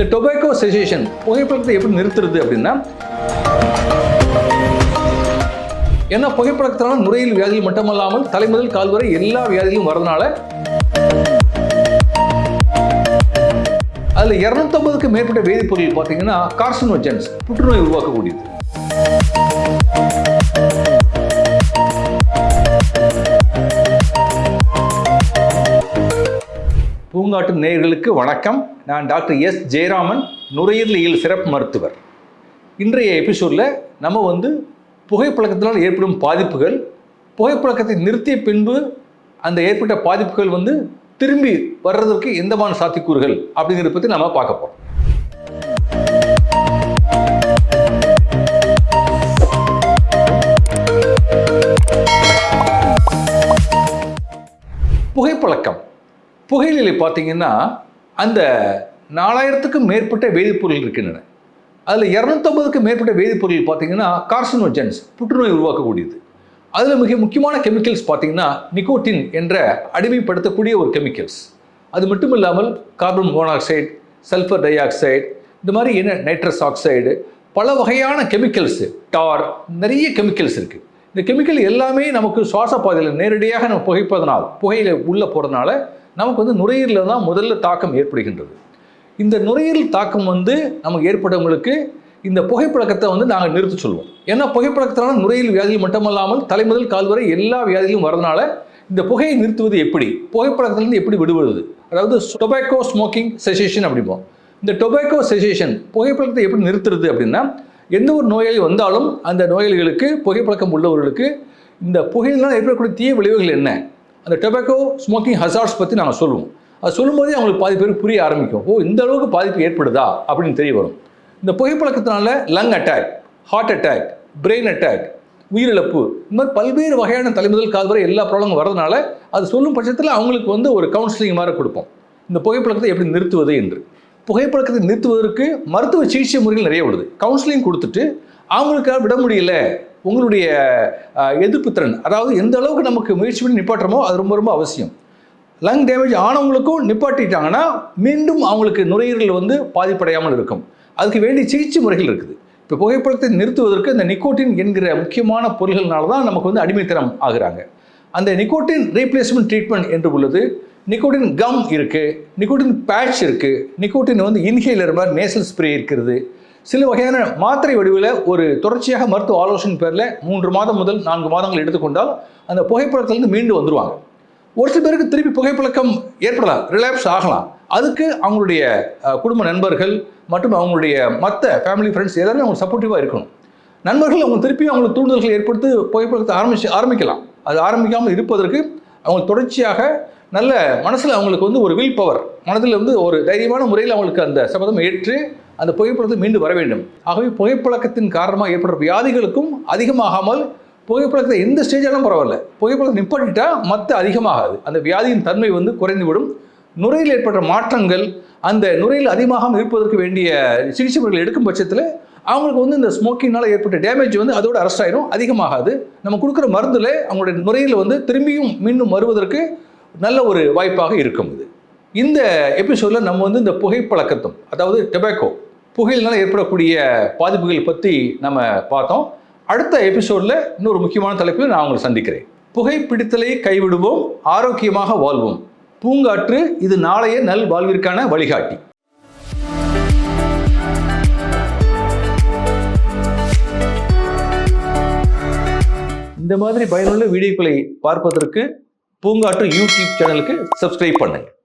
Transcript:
இந்த tobacco cessation புகைப்பழக்கத்தை எப்படி நிறுத்துறது அப்படின்னா ஏன்னா புகைப்பழக்கத்தினால நுரையில் வியாதிகள் மட்டுமல்லாமல் தலைமுதல் கால் வரை எல்லா வியாதிகளும் வரதுனால அதில் இரநூத்தம்பதுக்கு மேற்பட்ட வேதிப்பொருள் பார்த்தீங்கன்னா கார்சினோஜென்ஸ் புற்றுநோய் உருவாக்கக்கூடியது. பூங்காட்டு நேயர்களுக்கு வணக்கம். நான் டாக்டர் எஸ். ஜெயராமன் நுரையீரலியல் சிறப்பு மருத்துவர். இன்றைய எபிசோடில் நம்ம வந்து புகைப்பழக்கத்தினால் ஏற்படும் பாதிப்புகள் புகைப்பழக்கத்தை நிறுத்திய பின்பு அந்த ஏற்பட்ட பாதிப்புகள் வந்து திரும்பி வர்றதற்கு எந்தமான சாத்தியக்கூறுகள் அப்படிங்கிறத பற்றி நம்ம பார்க்க போகிறோம் புகையிலை பார்த்தீங்கன்னா அந்த நாலாயிரத்துக்கும் மேற்பட்ட வேதிப்பொருள் இருக்கின்றன. அதில் இரநூத்தம்பதுக்கும் மேற்பட்ட வேதிப்பொருள் பார்த்தீங்கன்னா கார்சினோஜென்ஸ் புற்றுநோய் உருவாக்கக்கூடியது. அதில் மிக முக்கியமான கெமிக்கல்ஸ் பார்த்தீங்கன்னா நிக்கோட்டின் என்ற அடிமைப்படுத்தக்கூடிய ஒரு கெமிக்கல்ஸ் அது மட்டும் இல்லாமல் carbon monoxide sulphur dioxide இந்த மாதிரி என்ன நைட்ரஸ் ஆக்சைடு பல வகையான கெமிக்கல்ஸு டார் நிறைய கெமிக்கல்ஸ் இருக்குது இந்த கெமிக்கல் எல்லாமே நமக்கு சுவாச பாதையில் நேரடியாக நம்ம புகைப்பதனால் புகையில உள்ளே போகிறதுனால நமக்கு வந்து நுரையீரலில் தான் முதல்ல தாக்கம் ஏற்படுகின்றது. இந்த நுரையீரல் தாக்கம் வந்து நமக்கு ஏற்பட்டவங்களுக்கு இந்த புகைப்பழக்கத்தை வந்து நாங்கள் நிறுத்த சொல்லுவோம் ஏன்னா புகைப்பழக்கத்தினால நுரையீரல் வியாதிகள் மட்டுமல்லாமல் தலைமுதல் கால் வரை எல்லா வியாதிகளும் வரதுனால இந்த புகையை நிறுத்துவது எப்படி? புகைப்பழக்கத்திலிருந்து எப்படி விடுவது அதாவது டொபாக்கோ ஸ்மோக்கிங் செசேஷன் அப்படிம்போம். இந்த டொபாக்கோ செசேஷன் புகைப்பழக்கத்தை எப்படி நிறுத்துறது அப்படின்னா எந்த ஒரு நோயாளி வந்தாலும் அந்த நோயாளிகளுக்கு புகைப்பழக்கம் உள்ளவர்களுக்கு இந்த புகையினால் ஏற்படக்கூடிய தீய விளைவுகள் என்ன? அந்த டொபாக்கோ ஸ்மோக்கிங் ஹசார்ட்ஸ் பற்றி நாங்கள் சொல்லுவோம். அது சொல்லும்போதே அவங்களுக்கு பாதி பேருக்கு புரிய ஆரம்பிக்கும். ஓ இந்த அளவுக்கு பாதிப்பு ஏற்படுதா? அப்படின்னு தெரிய வரும். இந்த புகைப்பழக்கத்தினால lung attack heart attack brain attack உயிரிழப்பு இந்த மாதிரி பல்வேறு வகையான தலைமுதல் கால் வரை எல்லா ப்ராப்ளமும் வரதுனால அது சொல்லும் பட்சத்தில் அவங்களுக்கு வந்து ஒரு கவுன்சிலிங் மாதிரி கொடுப்போம். இந்த புகைப்பழக்கத்தை எப்படி நிறுத்துவது என்று. புகைப்பழக்கத்தை நிறுத்துவதற்கு மருத்துவ சிகிச்சை முறைகள் நிறைய உள்ளது. கவுன்சிலிங் கொடுத்துட்டு அவங்களுக்காக விட முடியல உங்களுடைய எதிர்ப்பு திறன். அதாவது எந்த அளவுக்கு நமக்கு முயற்சி பண்ணி நிப்பாட்டுறமோ அது ரொம்ப ரொம்ப அவசியம். லங் டேமேஜ் ஆனவங்களுக்கும் நிப்பாட்டிட்டாங்கன்னா மீண்டும் அவங்களுக்கு நுரையீரல் வந்து பாதிப்படையாமல் இருக்கும். அதுக்கு வேண்டிய சிகிச்சை முறைகள் இருக்குது. இப்போ புகைப்படத்தை நிறுத்துவதற்கு இந்த நிக்கோட்டின் என்கிற முக்கியமான பொருள்கள்னால தான் நமக்கு வந்து அடிமைத்தனம் ஆகுறாங்க. அந்த நிக்கோட்டின் ரீப்ளேஸ்மெண்ட் ட்ரீட்மெண்ட் என்று உள்ளது. நிக்கோட்டின் கம் இருக்குது நிக்கோட்டின் பேட்ச் இருக்குது நிக்கோட்டின் வந்து இன்ஹேலர் மாதிரி நேசல் ஸ்ப்ரே இருக்கிறது. சில வகையான மாத்திரை வடிவில் ஒரு தொடர்ச்சியாக மருத்துவ ஆலோசனை பேரில் மூன்று மாதம் முதல் நான்கு மாதங்கள் எடுத்துக்கொண்டால் அந்த புகைப்பழக்கத்திலிருந்து மீண்டு வந்துடுவாங்க ஒரு சில பேருக்கு திருப்பி புகைப்பழக்கம் ஏற்படலாம் ரிலாப்ஸ் ஆகலாம். அதுக்கு அவங்களுடைய குடும்ப நண்பர்கள் மற்றும் அவங்களுடைய மற்ற ஃபேமிலி ஃப்ரெண்ட்ஸ் எல்லாருமே அவங்க சப்போர்ட்டிவாக இருக்கணும். நண்பர்கள் அவங்க திருப்பி அவங்களுக்கு தூண்டுதல்களை ஏற்படுத்தி புகைப்பழக்கத்தை ஆரம்பிச்சு ஆரம்பிக்கலாம். அது ஆரம்பிக்காமல் இருப்பதற்கு அவங்க தொடர்ச்சியாக நல்ல மனசில் அவங்களுக்கு வந்து ஒரு வில் பவர் மனதில் வந்து ஒரு தைரியமான முறையில் அவங்களுக்கு அந்த சபதம் ஏற்று அந்த புகைப்பழக்கத்தை மீண்டும் வர வேண்டும். ஆகவே புகைப்பழக்கத்தின் காரணமாக ஏற்படுற வியாதிகளுக்கும் அதிகமாகாமல் புகைப்பழக்கத்தை எந்த ஸ்டேஜாலும் பரவாயில்ல. புகைப்பழக்கம் நிப்பாட்டிட்டா மற்ற அதிகமாகாது. அந்த வியாதியின் தன்மை வந்து குறைந்துவிடும். நுரையில் ஏற்பட்ட மாற்றங்கள் அந்த நுரையில் அதிகமாகாமல் இருப்பதற்கு வேண்டிய சிகிச்சை முறைகள் எடுக்கும் பட்சத்தில் அவங்களுக்கு வந்து இந்த ஸ்மோக்கிங்னால் ஏற்பட்ட டேமேஜ் வந்து அதோட அரெஸ்ட் ஆயிடும் அதிகமாகாது. நம்ம கொடுக்குற மருந்தில் அவங்களுடைய நுரையில் வந்து திரும்பியும் மீண்டும் வருவதற்கு நல்ல ஒரு வாய்ப்பாக இருக்கும் இது. இந்த எபிசோடில் நம்ம வந்து இந்த புகைப்பழக்கத்தும் அதாவது டொபாக்கோ புகையினால் ஏற்படக்கூடிய பாதிப்புகள் பற்றி நம்ம பார்த்தோம். அடுத்த எபிசோடில் இன்னொரு முக்கியமான தலைப்பில் நான் உங்களை சந்திக்கிறேன். புகைப்பிடித்தலை கைவிடுவோம் ஆரோக்கியமாக வாழ்வோம். பூங்காற்று இது நாளைய நல் வாழ்விற்கான வழிகாட்டி. இந்த மாதிரி பயனுள்ள வீடியோக்களை பார்ப்பதற்கு பூங்காற்று யூடியூப் சேனலுக்கு சப்ஸ்கிரைப் பண்ணுங்கள்